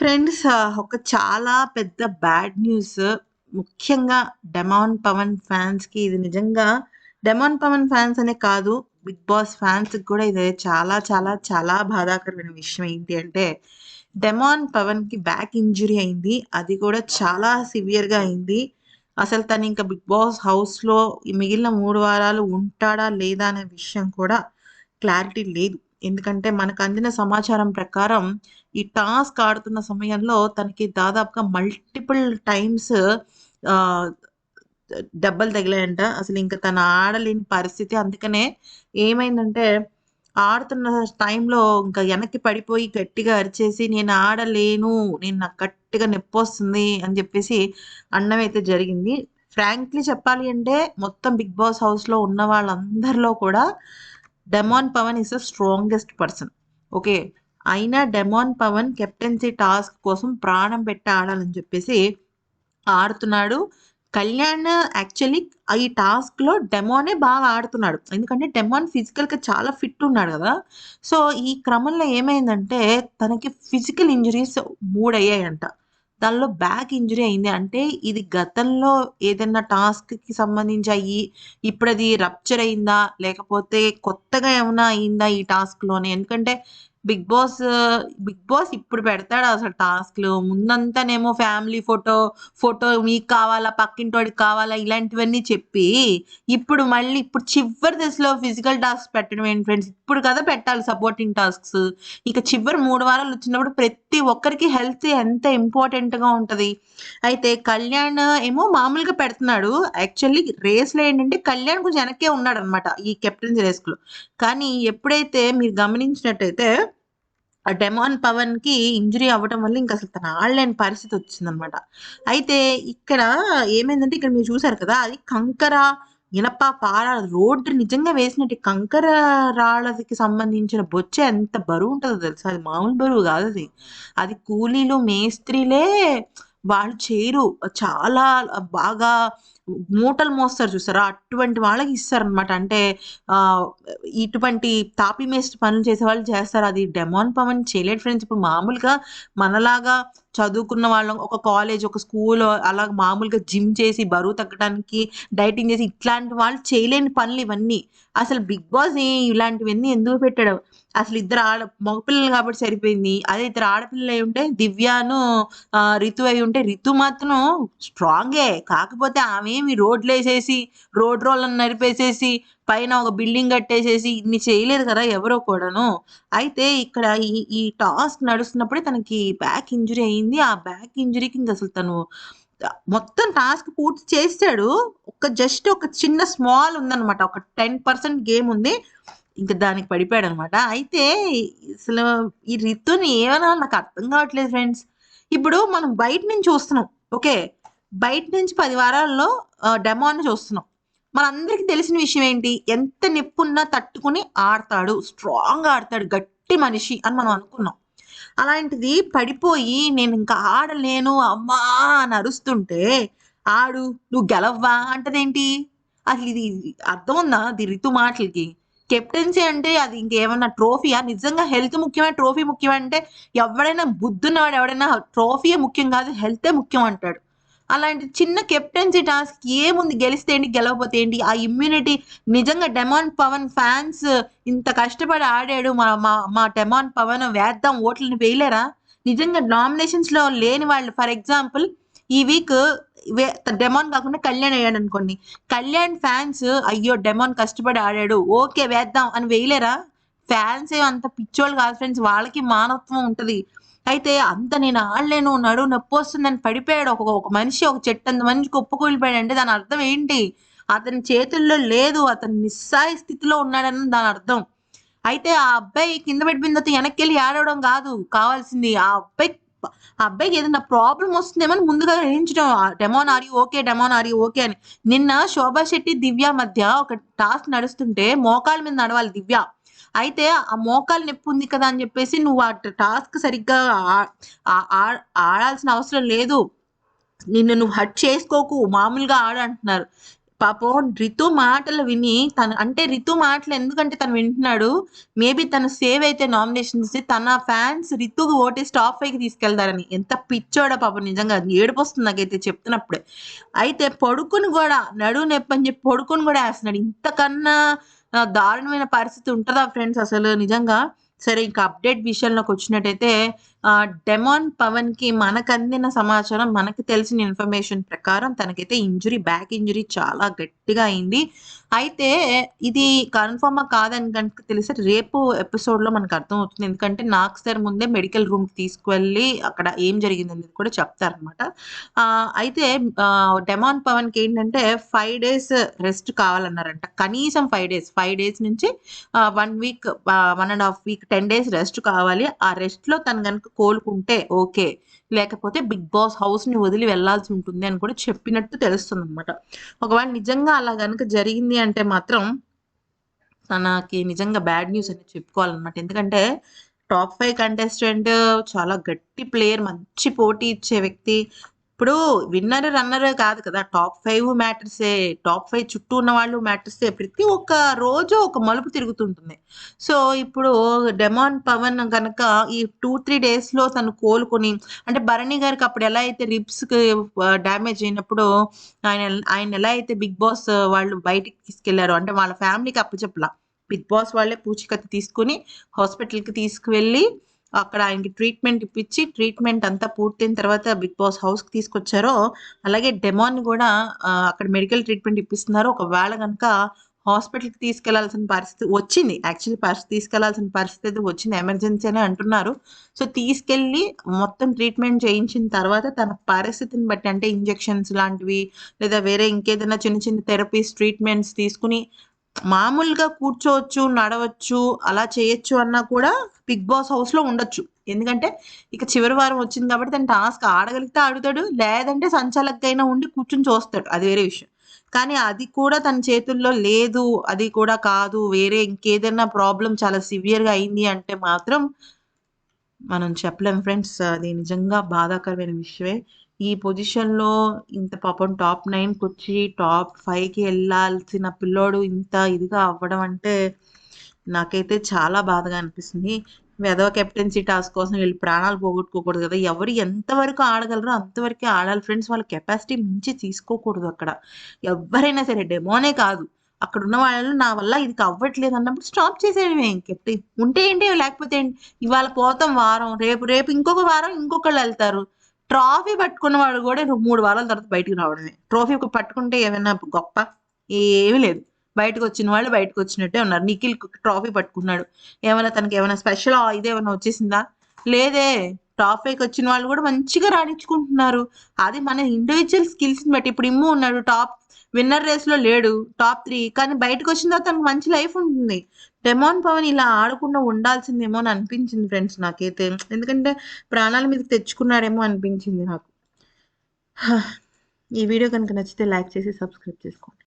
Friends ఒక చాలా పెద్ద బ్యాడ్ న్యూస్. ముఖ్యంగా 'డెమాన్ పవన్' ఫ్యాన్స్‌కి ఇది నిజంగా 'డెమాన్ పవన్' ఫ్యాన్స్ అనే కాదు, 'బిగ్ బాస్' ఫ్యాన్స్‌కి కూడా ఇది చాలా చాలా చాలా బాధాకరమైన విషయం ఏంటి అంటే, 'డెమాన్ పవన్‌కి' బ్యాక్ ఇంజురీ అయింది. అది కూడా చాలా సివియర్‌గా అయింది. అసలు తను ఇంకా 'బిగ్ బాస్' హౌస్‌లో మిగిలిన మూడు వారాలు ఉంటాడా? లేదా? అనే విషయం కూడా క్లారిటీ లేదు. ఎందుకంటే మనకు అందిన సమాచారం ప్రకారం ఈ టాస్క్ ఆడుతున్న సమయంలో తనకి దాదాపుగా మల్టిపుల్ టైమ్స్ డబ్బలు దెబ్బలు తగిలాయంట. అసలు ఇంకా తను ఆడలేని పరిస్థితి. అందుకనే ఏమైందంటే ఆడుతున్న టైంలో ఇంకా వెనక్కి పడిపోయి గట్టిగా అరిచేసి నేను ఆడలేను. నేను నాకు గట్టిగా నొప్పొస్తుంది అని చెప్పేసి అన్నం అయితే జరిగింది. ఫ్రాంక్లీ చెప్పాలి అంటే మొత్తం 'బిగ్ బాస్' హౌస్‌లో ఉన్న వాళ్ళందరిలో కూడా 'demon Pavan' is the strongest person. Okay. అయినా 'డెమాన్ పవన్' కెప్టెన్సీ టాస్క్ కోసం ప్రాణం పెట్టి ఆడాలని చెప్పేసి ఆడుతున్నాడు. కళ్యాణ్ యాక్చువల్లీ ఈ టాస్క్‌లో డెమోనే బాగా ఆడుతున్నాడు. ఎందుకంటే డెమాన్ ఫిజికల్‌గా చాలా ఫిట్ ఉన్నాడు కదా సో, ఈ క్రమంలో ఏమైందంటే తనకి ఫిజికల్ ఇంజరీస్ మూడయ్యాయంట దానిలో బ్యాక్ ఇంజరీ అయింది. అంటే ఇది గతంలో ఏదన్నా టాస్క్‌కి సంబంధించి అయ్యి అది రప్చర్ అయిందా? లేకపోతే కొత్తగా ఏమైనా అయిందా ఈ టాస్క్‌లోనే? ఎందుకంటే 'బిగ్ బాస్' 'బిగ్ బాస్' ఇప్పుడు పెడతాడు అసలు టాస్క్‌లు. ముందంతానేమో ఫ్యామిలీ ఫోటో, ఫోటో మీకు కావాలా? పక్కింటోడికి కావాలా? ఇలాంటివన్నీ చెప్పి ఇప్పుడు మళ్ళీ ఇప్పుడు చివరి దశలో ఫిజికల్ టాస్క్ పెట్టడం ఏంటి ఫ్రెండ్స్? ఇప్పుడు కదా పెట్టాలి సపోర్టింగ్ టాస్క్స్. ఇక చివరి మూడు వారాలు వచ్చినప్పుడు ప్రతి ఒక్కరికి హెల్త్ ఎంత ఇంపార్టెంట్‌గా ఉంటుంది అయితే కళ్యాణ్ ఏమో మామూలుగా పెడుతున్నాడు. యాక్చువల్లీ రేస్‌లో ఏంటంటే కళ్యాణ్ కొంచెం వెనక్కే ఉన్నాడనమాట. ఈ కెప్టెన్సీ రేస్‌లో. కానీ ఎప్పుడైతే మీరు గమనించినట్టయితే ఆ 'డెమాన్ పవన్కి ఇంజురీ అవ్వటం వల్ల ఇంకా అసలు తన ఆడలేని పరిస్థితి వచ్చిందనమాట. అయితే ఇక్కడ ఏమైందంటే ఇక్కడ మీరు చూసారు కదా! అది కంకర, ఇనప, పార రోడ్డు నిజంగా వేసినట్టు కంకర రాళ్ళకి సంబంధించిన బొచ్చే ఎంత బరువు ఉంటుందో తెలుసా? అది మామూలు బరువు కాదది. అది కూలీలు, మేస్త్రీలే వాళ్ళు చేయరు. చాలా బాగా మూటలు మోస్తారు చూసారా? అటువంటి వాళ్ళకి ఇస్తారనమాట. అంటే ఇటువంటి తాపి మేస్ట్ పనులు చేసేవాళ్ళు చేస్తారు. అది 'డెమాన్ పవన్' చేయలేడు ఫ్రెండ్స్. ఇప్పుడు మామూలుగా మనలాగా చదువుకున్న వాళ్ళం ఒక కాలేజ్, ఒక స్కూల్ అలా మామూలుగా జిమ్ చేసి బరువు తగ్గడానికి డైటింగ్ చేసి ఇట్లాంటి వాళ్ళు చేయలేని పనులు ఇవన్నీ. అసలు 'బిగ్ బాస్' ఇలాంటివన్నీ ఎందుకు పెట్టాడు? అసలు ఇద్దరు ఆడ మగపిల్లలు కాబట్టి సరిపోయింది. అదే ఇద్దరు ఆడపిల్లలు అయి ఉంటే దివ్యాను రితు అయి ఉంటే రితు మాత్రం స్ట్రాంగే. కాకపోతే ఆమె ఏమి రోడ్లు వేసేసి రోడ్ రోళ్ళను నరిపేసేసి, పైన ఒక బిల్డింగ్ కట్టేసేసి ఇన్ని చేయలేదు కదా! ఎవరో కూడాను. అయితే ఇక్కడ ఈ ఈ టాస్క్ నడుస్తున్నప్పుడే తనకి బ్యాక్ ఇంజురీ అయింది. ఆ బ్యాక్ ఇంజురీకి ఇంక అసలు తను మొత్తం టాస్క్ పూర్తి చేశాడు ఒక జస్ట్ ఒక చిన్న స్మాల్ ఉందనమాట. ఒక 10% గేమ్ ఉంది. ఇంకా దానికి పడిపోయాడు అనమాట అయితే అసలు ఈ రితుని ఏమన్నా నాకు అర్థం కావట్లేదు ఫ్రెండ్స్. ఇప్పుడు మనం బయట నుంచి చూస్తున్నాం. ఓకే. బయట నుంచి పది వారాల్లో డెమో అని చూస్తున్నాం. మనందరికీ తెలిసిన విషయం ఏంటి? ఎంత నిప్పున్నా తట్టుకొని ఆడతాడు. స్ట్రాంగ్‌గా ఆడతాడు. గట్టి మనిషి అని మనం అనుకున్నాం. అలాంటిది పడిపోయి నేను ఇంకా ఆడలేను అమ్మా! అని అరుస్తుంటే, ఆడు నువ్వు గెలవ్వా అంటదేంటి? అసలు ఇది అర్థం ఉందా ఇది రితు మాటలకి? కెప్టెన్సీ అంటే అది ఇంకేమన్నా ట్రోఫీయా? నిజంగా హెల్త్ ముఖ్యమే ట్రోఫీ ముఖ్యమంటే ఎవడైనా బుద్ధున్నవాడు ఎవడైనా ట్రోఫీయే ముఖ్యం కాదు. హెల్తే ముఖ్యం అంటాడు. అలాంటి చిన్న కెప్టెన్సీ టాస్క్ ఏముంది గెలిస్తే ఏంటి? గెలవపోతే ఏంటి? ఆ ఇమ్యూనిటీ నిజంగా 'డెమాన్ పవన్' ఫ్యాన్స్ ఇంత కష్టపడి ఆడాడు. మా మా మా 'డెమాన్ పవన్' వేద్దాం ఓట్లను వేయలేరా? నిజంగా నామినేషన్స్‌లో లేని వాళ్ళు ఫర్ ఎగ్జాంపుల్ ఈ వీక్ 'డెమాన్' కాకుండా కళ్యాణ్ అయ్యాడనుకోండి. కళ్యాణ్ ఫ్యాన్స్ అయ్యో! 'డెమాన్' కష్టపడి ఆడాడు. ఓకే వేద్దాం అని వేయలేరా? ఫ్యాన్స్ ఏమి అంత పిచ్చోళ్ళు కాదు ఫ్రెండ్స్. వాళ్ళకి మానవత్వం ఉంటది. అయితే అంత నేను ఆడలేను, నడు నొప్పి వస్తుందని పడిపోయాడు. ఒక ఒక మనిషి ఒక చెట్టు చెట్టంత మనిషి కుప్పకూలిపోయాడంటే దాని అర్థం ఏంటి? అతని చేతుల్లో లేదు. అతను నిస్సహాయ స్థితిలో ఉన్నాడని దాని అర్థం. అయితే ఆ అబ్బాయి కింద పెట్టిన తర్వాత వెనక్కెళ్ళి ఆడవడం కాదు కావాల్సింది. ఆ అబ్బాయి ఆ అబ్బాయికి ఏదైనా ప్రాబ్లం వస్తుందేమో అని ముందుగా గ్రహించడం. Demon 'demon are you okay? Demon are you okay?' అని. నిన్న శోభా శెట్టి, దివ్య మధ్య ఒక టాస్క్ నడుస్తుంటే మోకాళ్ళ మీద నడవాలి దివ్య. అయితే ఆ మోకాలు నొప్పి ఉంది కదా! అని చెప్పేసి నువ్వు ఆ టాస్క్ సరిగ్గా ఆ ఆడాల్సిన అవసరం లేదు. నిన్ను నువ్వు హట్ చేసుకోకు. మామూలుగా ఆడు అంటున్నారు. పాపం రితు మాటలు విని తను అంటే రితు మాటలు ఎందుకంటే తను వింటున్నాడు మేబీ తను సేవ్ అయితే నామినేషన్స్ తన ఫ్యాన్స్ రితుకు ఓటేసి టాప్ పైకి తీసుకెళ్తారని ఎంత పిచ్చోడా పాపం నిజంగా ఏడుపు వస్తుంది నాకైతే చెప్తున్నప్పుడే అయితే పడుకుని కూడా నడువు నొప్పి అని చెప్పి పడుకుని కూడా వేస్తున్నాడు ఇంతకన్నా దారుణమైన పరిస్థితి ఉంటుందా ఫ్రెండ్స్ అసలు నిజంగా సరే ఇంకా అప్డేట్ విషయంలోకి వచ్చినట్టయితే డెమాన్ పవన్కి మనకు అందిన సమాచారం మనకు తెలిసిన ఇన్ఫర్మేషన్ ప్రకారం తనకైతే ఇంజురీ బ్యాక్ ఇంజురీ చాలా గట్టిగా అయింది. అయితే ఇది కన్ఫర్మ్ కాదని కనుక తెలిసి రేపు ఎపిసోడ్లో మనకు అర్థం అవుతుంది ఎందుకంటే నాకు సార్ ముందే మెడికల్ రూమ్ తీసుకువెళ్ళి అక్కడ ఏం జరిగింది అనేది కూడా చెప్తారనమాట అయితే డెమాన్ పవన్కి ఏంటంటే ఫైవ్ డేస్ రెస్ట్ కావాలన్నారంట. కనీసం ఫైవ్ డేస్ ఫైవ్ డేస్ నుంచి one week one and half week ten days rest కావాలి. ఆ రెస్ట్లో తను కనుక కోలుకుంటే ఓకే. లేకపోతే బిగ్ బాస్ హౌస్ని వదిలి వెళ్ళాల్సి ఉంటుంది అని కూడా చెప్పినట్టు తెలుస్తుంది అనమాట ఒకవేళ నిజంగా అలా కనుక జరిగింది అంటే మాత్రం తనకి నిజంగా బ్యాడ్ న్యూస్ అని చెప్పుకోవాలన్నమాట. ఎందుకంటే టాప్ ఫైవ్ కంటెస్టెంట్ చాలా గట్టి ప్లేయర్ మంచి పోటీ ఇచ్చే వ్యక్తి ఇప్పుడు విన్నర్ రన్నర్ కాదు కదా. టాప్ ఫైవ్ మ్యాటర్సే టాప్ ఫైవ్ చుట్టూ ఉన్న వాళ్ళు మ్యాటర్సే ప్రతి ఒక్క రోజు ఒక మలుపు తిరుగుతుంటుంది. సో ఇప్పుడు డెమాన్ పవన్ కనుక ఈ టూ త్రీ డేస్లో తను కోలుకొని అంటే భరణి గారికి అప్పుడు ఎలా అయితే రిబ్స్కి డ్యామేజ్ అయినప్పుడు ఆయన ఆయన ఎలా అయితే బిగ్ బాస్ వాళ్ళు బయటికి తీసుకెళ్ళారు అంటే వాళ్ళ ఫ్యామిలీకి అప్పచెప్పలా. బిగ్ బాస్ వాళ్ళే పూచికత్తు తీసుకుని హాస్పిటల్కి తీసుకువెళ్ళి అక్కడ ఆయనకి ట్రీట్మెంట్ ఇప్పించి ట్రీట్మెంట్ అంతా పూర్తయిన తర్వాత బిగ్ బాస్ హౌస్కి తీసుకొచ్చారో అలాగే డెమాన్ కూడా అక్కడ మెడికల్ ట్రీట్మెంట్ ఇప్పిస్తున్నారు ఒకవేళ కనుక హాస్పిటల్కి తీసుకెళ్ళాల్సిన పరిస్థితి వచ్చింది. యాక్చువల్లీ పరిస్థితి తీసుకెళ్ళాల్సిన పరిస్థితి అయితే వచ్చింది. ఎమర్జెన్సీ అని అంటున్నారు. సో తీసుకెళ్ళి మొత్తం ట్రీట్మెంట్ చేయించిన తర్వాత తన పరిస్థితిని బట్టి అంటే ఇంజెక్షన్స్ లాంటివి లేదా వేరే ఇంకేదైనా చిన్న చిన్న థెరపీస్ ట్రీట్మెంట్స్ తీసుకుని మామూలుగా కూర్చోవచ్చు నడవచ్చు అలా చేయొచ్చు అన్నా కూడా బిగ్ బాస్ హౌస్లో ఉండొచ్చు. ఎందుకంటే ఇక చివరి వారం వచ్చింది కాబట్టి తన టాస్క్ ఆడగలిగితే ఆడుతాడు లేదంటే సంచాలకైనా ఉండి కూర్చుని చూస్తాడు. అది వేరే విషయం. కానీ అది కూడా తన చేతుల్లో లేదు అది కూడా కాదు వేరే ఇంకేదైనా ప్రాబ్లం చాలా సివియర్గా అయింది అంటే మాత్రం మనం చెప్పలేం ఫ్రెండ్స్. అది నిజంగా బాధాకరమైన విషయమే. ఈ పొజిషన్లో ఇంత పాపం టాప్ నైన్కి వచ్చి టాప్ ఫైవ్కి వెళ్ళాల్సిన పిల్లోడు ఇంత ఇదిగా అవ్వడం అంటే నాకైతే చాలా బాధగా అనిపిస్తుంది. వెదవ కెప్టెన్సీ టాస్క్ కోసం వీళ్ళు ప్రాణాలు పోగొట్టుకోకూడదు కదా. ఎవరు ఎంతవరకు ఆడగలరో అంతవరకే ఆడాలి ఫ్రెండ్స్. వాళ్ళ కెపాసిటీ మించి తీసుకోకూడదు అక్కడ. ఎవరైనా సరే డెమోనే కాదు. అక్కడ ఉన్న వాళ్ళు నా వల్ల ఇది అవ్వట్లేదు అన్నప్పుడు స్టాప్ చేసేయడమే కెప్టెన్. ఉంటే ఏంటి లేకపోతే ఏంటి? ఇవాళ పోతాం వారం. రేపు రేపు ఇంకొక వారం ఇంకొకళ్ళు వెళ్తారు. ట్రాఫీ పట్టుకున్నవాడు కూడా మూడు వారాల తర్వాత బయటికి రావడమే. ట్రోఫీ పట్టుకుంటే ఏమైనా గొప్ప ఏమీ లేదు. బయటకు వచ్చిన వాళ్ళు బయటకు వచ్చినట్టే ఉన్నారు. నిఖిల్ ట్రాఫీ పట్టుకున్నాడు. ఏమైనా తనకి ఏమైనా స్పెషల్ ఇదేమైనా వచ్చేసిందా? లేదే. టాప్ వచ్చిన వాళ్ళు కూడా మంచిగా రాణించుకుంటున్నారు. అది మన ఇండివిజువల్ స్కిల్స్ బట్టి. ఇప్పుడు ఇమ్ము ఉన్నాడు టాప్ విన్నర్ రేస్లో లేడు టాప్ త్రీ. కానీ బయటకు వచ్చిన తర్వాత తనకు మంచి లైఫ్ ఉంటుంది. డెమోన్ పవన్ ఇలా ఆడకుండా ఉండాల్సిందేమో అని అనిపించింది ఫ్రెండ్స్ నాకైతే. ఎందుకంటే ప్రాణాల మీదకి తెచ్చుకున్నాడేమో అనిపించింది నాకు. ఈ వీడియో కనుక నచ్చితే లైక్ చేసి సబ్స్క్రైబ్ చేసుకోండి.